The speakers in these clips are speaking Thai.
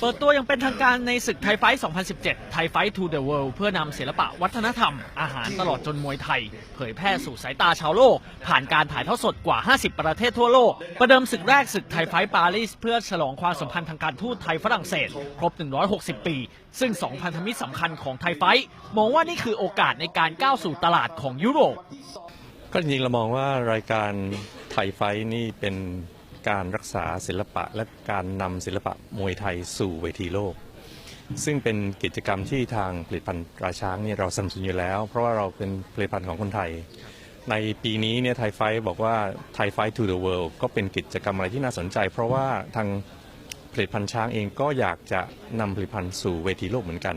เปิดตัวยังเป็นทางการในศึกไทยไฟท์2017 ไทยไฟท์ to the world เพื่อนำศิลปะวัฒนธรรม อาหารตลอดจนมวยไทย เผยแพร่สู่สายตาชาวโลก ผ่านการถ่ายทอดสดกว่า 50 ประเทศทั่วโลก ประเดิมศึกแรกศึกไทยไฟท์ปารีสเพื่อฉลองความสัมพันธ์ทางการทูตไทยฝรั่งเศส ครบ 160 ปี ซึ่งสองพันธมิตรสำคัญของไทยไฟท์มองว่านี่คือโอกาสในการก้าวสู่ตลาดของยุโรปก็จริงๆเรามองว่ารายการไทยไฟท์นี่เป็น การรักษาศิลปะและการนำศิลปะมวยไทยสู่เวทีโลก ซึ่งเป็นกิจกรรมที่ทางผลิตภัณฑ์ตราช้างเนี่ยเราสนับสนุนอยู่แล้ว เพราะว่าเราเป็นผลิตภัณฑ์ของคนไทย ในปีนี้เนี่ยไทยไฟบอกว่าไทยไฟท์ to the world ก็เป็นกิจกรรมอะไรที่น่าสนใจ เพราะว่าทาง ผลิตภัณฑ์ช้างเองก็อยากจะนำผลิตภัณฑ์สู่เวทีโลกเหมือนกัน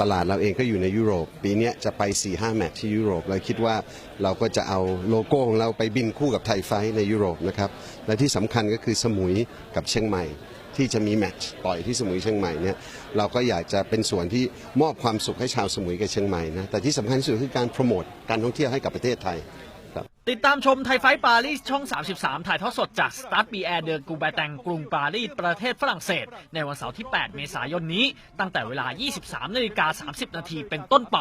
ตลาดเราเองก็อยู่ในยุโรป ปีนี้จะไป 4-5 แมตช์ที่ยุโรปเราคิดว่าเราก็จะเอาโลโก้ของเราไปบินคู่กับไทยไฟในยุโรปนะครับ และที่สำคัญก็คือสมุยกับเชียงใหม่ที่จะมีแมตช์ต่อยที่สมุยเชียงใหม่เนี่ยเราก็อยากจะเป็นส่วนที่มอบความสุขให้ชาวสมุยกับเชียงใหม่นะแต่ที่สำคัญที่สุดคือการโปรโมทการท่องเที่ยวให้กับประเทศไทย ติดตามชมไทยไฟท์ปารีสช่อง 33 ถ่ายทอดสดจากสตาร์ทบีแอร์เดอกูแบแตงกรุงปารีสประเทศฝรั่งเศส ในวันเสาร์ที่ 8 เมษายนนี้ ตั้งแต่เวลา 23นาฬิกา30 นาทีเป็นต้นไป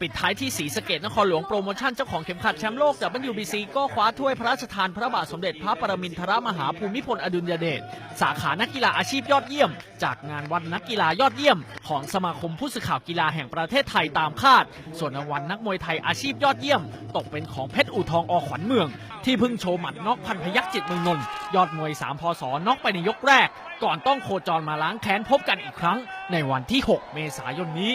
ปิดท้ายที่ศรีสเกดนครหลวงโปรโมชั่นเจ้าของเข็มขัดแชมป์โลก WBC ก็คว้าถ้วยพระราชทานพระบาทสมเด็จพระปรมินทรมหาภูมิพลอดุลยเดชสาขานักกีฬาอาชีพยอดเยี่ยม จากงานวันนักกีฬายอดเยี่ยม ของสมาคมผู้สื่อข่าวกีฬาแห่งประเทศไทยตามคาด ส่วนรางวัลนักมวยไทยอาชีพยอดเยี่ยม ตกเป็นของเพชรอู่ทองอขวัญเมือง ที่เพิ่งโชว์หมัดน็อกพันพยักจิตเมืองนนท์ยอดมวย3พศน็อกไปในยกแรก ก่อนต้องโคจรมาล้างแค้นพบกันอีกครั้ง ในวันที่ 6 เมษายนนี้